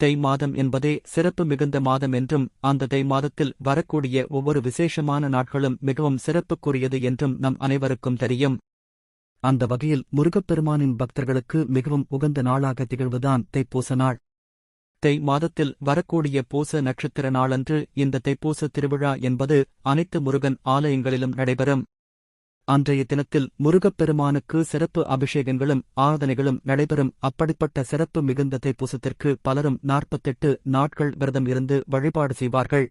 தை மாதம் என்பதே சிறப்பு மிகுந்த மாதம் என்றும் அந்த தை மாதத்தில் வரக்கூடிய ஒவ்வொரு விசேஷமான நாட்களும் மிகவும் சிறப்புக்குரியது என்றும் நம் அனைவருக்கும் தெரியும். அந்த வகையில் முருகப்பெருமானின் பக்தர்களுக்கு மிகவும் உகந்த நாளாக திகழ்வதுதான் தைப்பூச நாள். தை மாதத்தில் வரக்கூடிய பூச நட்சத்திர நாளன்று இந்த தைப்பூச திருவிழா என்பது அனைத்து முருகன் ஆலயங்களிலும் நடைபெறும். அன்றைய தினத்தில் முருகப்பெருமானுக்கு சிறப்பு அபிஷேகங்களும் ஆராதனைகளும் நடைபெறும். அப்படிப்பட்ட சிறப்பு மிகுந்த தைப்பூசத்திற்கு பலரும் நாற்பத்தெட்டு நாட்கள் விரதம் இருந்து வழிபாடு செய்வார்கள்.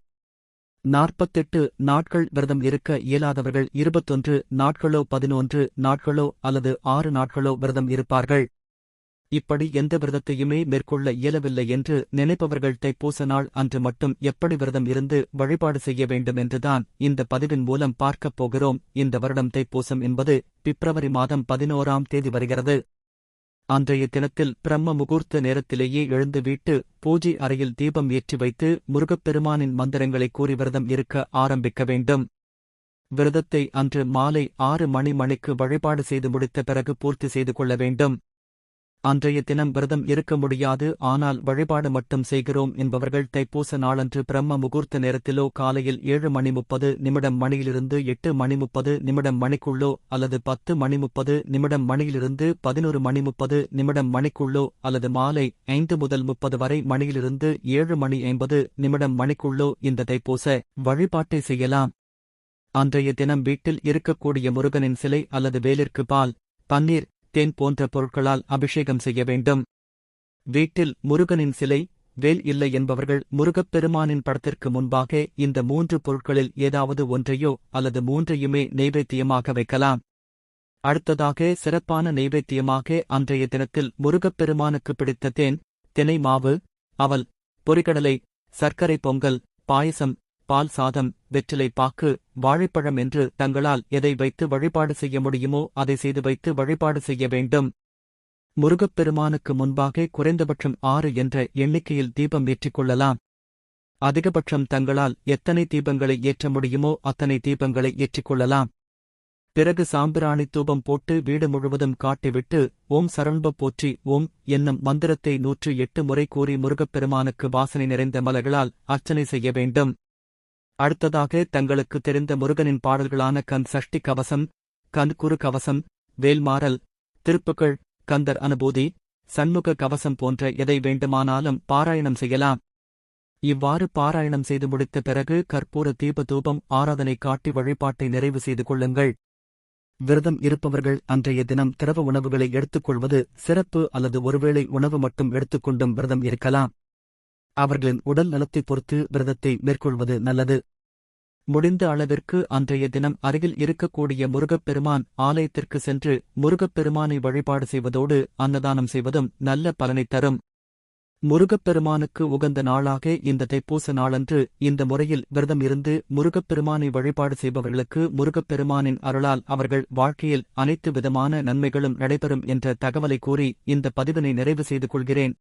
நாற்பத்தெட்டு நாட்கள் விரதம் இருக்க இயலாதவர்கள் இருபத்தொன்று நாட்களோ பதினொன்று நாட்களோ அல்லது ஆறு நாட்களோ விரதம் இருப்பார்கள். இப்படி எந்த விரதத்தையுமே மேற்கொள்ள இயலவில்லை என்று நினைப்பவர்கள் தைப்பூச நாள் அன்று மட்டும் எப்படி விரதம் இருந்து வழிபாடு செய்ய வேண்டும் என்றுதான் இந்த பதிவின் மூலம் பார்க்கப் போகிறோம். இந்த வருடம் தைப்பூசம் என்பது பிப்ரவரி மாதம் பதினோராம் தேதி வருகிறது. அன்றைய தினத்தில் பிரம்ம முகூர்த்த நேரத்திலேயே எழுந்து வீட்டு பூஜை அறையில் தீபம் ஏற்றி வைத்து முருகப்பெருமானின் மந்திரங்களை கூறி விரதம் இருக்க ஆரம்பிக்க வேண்டும். விரதத்தை அன்று மாலை ஆறு மணி மணிக்கு வழிபாடு செய்து முடித்த பிறகு பூர்த்தி செய்து கொள்ள வேண்டும். அன்றைய தினம் விரதம் இருக்க முடியாது ஆனால் வழிபாடு மட்டும் செய்கிறோம் என்பவர்கள் தைப்பூச நாளன்று பிரம்ம முகூர்த்த நேரத்திலோ காலையில் ஏழு மணி முப்பது நிமிடம் மணியிலிருந்து எட்டு மணி முப்பது நிமிடம் மணிக்குள்ளோ அல்லது பத்து மணி முப்பது நிமிடம் மணியிலிருந்து பதினொரு மணி முப்பது நிமிடம் மணிக்குள்ளோ அல்லது மாலை ஐந்து முதல் முப்பது வரை மணியிலிருந்து ஏழு மணி ஐம்பது நிமிடம் மணிக்குள்ளோ இந்த தைப்பூச வழிபாட்டை செய்யலாம். அன்றைய தினம் வீட்டில் இருக்கக்கூடிய முருகனின் சிலை அல்லது வேலிற்கு பால் பன்னீர் தேன் போன்ற பொருட்களால் அபிஷேகம் செய்ய வேண்டும். வீட்டில் முருகனின் சிலை வேல் இல்லை என்பவர்கள் முருகப்பெருமானின் படத்திற்கு முன்பாக இந்த மூன்று பொருட்களில் ஏதாவது ஒன்றையோ அல்லது மூன்றையுமே நெய்வேத்தியமாக வைக்கலாம். அடுத்ததாக சிறப்பான நெய்வேத்தியமாக அன்றைய தினத்தில் முருகப்பெருமானுக்கு பிடித்த தேன் தினை மாவு அவல் பொறிகடலை சர்க்கரை பொங்கல் பாயசம் பால் சாதம் வெற்றிலை பாக்கு வாழைப்பழம் என்று தங்களால் எதை வைத்து வழிபாடு செய்ய முடியுமோ அதை செய்து வைத்து வழிபாடு செய்ய வேண்டும். முருகப்பெருமானுக்கு முன்பாக குறைந்தபட்சம் ஆறு என்ற எண்ணிக்கையில் தீபம் ஏற்றிக் கொள்ளலாம். அதிகபட்சம் தங்களால் எத்தனை தீபங்களை ஏற்ற முடியுமோ அத்தனை தீபங்களை ஏற்றிக் கொள்ளலாம். பிறகு சாம்பிராணி தூபம் போட்டு வீடு முழுவதும் காட்டிவிட்டு ஓம் சரண்ப போற்றி ஓம் என்னும் மந்திரத்தை நூற்று எட்டு முறை கூறி முருகப்பெருமானுக்கு வாசனை நிறைந்த மலர்களால் அர்ச்சனை செய்ய வேண்டும். அடுத்ததாக தங்களுக்கு தெரிந்த முருகனின் பாடல்களான கண் சஷ்டி கவசம் கண் குரு கவசம் வேல்மாறல் திருப்புகள் கந்தர் அனுபூதி சண்முக கவசம் போன்ற எதை வேண்டுமானாலும் பாராயணம் செய்யலாம். இவ்வாறு பாராயணம் செய்து முடித்த பிறகு கற்பூர தீப தூபம் ஆராதனை காட்டி வழிபாட்டை நிறைவு செய்து கொள்ளுங்கள். விரதம் இருப்பவர்கள் அன்றைய தினம் திரவ உணவுகளை எடுத்துக்கொள்வது சிறப்பு அல்லது ஒருவேளை உணவு மட்டும் எடுத்துக்கொண்டும் விரதம் இருக்கலாம். அவர்களின் உடல் நலத்தை பொறுத்து விரதத்தை மேற்கொள்வது நல்லது. முடிந்த அளவிற்கு அன்றைய தினம் அருகில் இருக்கக்கூடிய முருகப்பெருமான் ஆலயத்திற்கு சென்று முருகப்பெருமானை வழிபாடு செய்வதோடு அன்னதானம் செய்வதும் நல்ல பலனை தரும். முருகப்பெருமானுக்கு உகந்த நாளாக இந்த தைப்பூச நாளன்று இந்த முறையில் விரதம் இருந்து முருகப்பெருமானை வழிபாடு செய்பவர்களுக்கு முருகப்பெருமானின் அருளால் அவர்கள் வாழ்க்கையில் அனைத்து விதமான நன்மைகளும் நடைபெறும் என்ற தகவலை கூறி இந்த பதிவினை நிறைவு செய்து கொள்கிறேன்.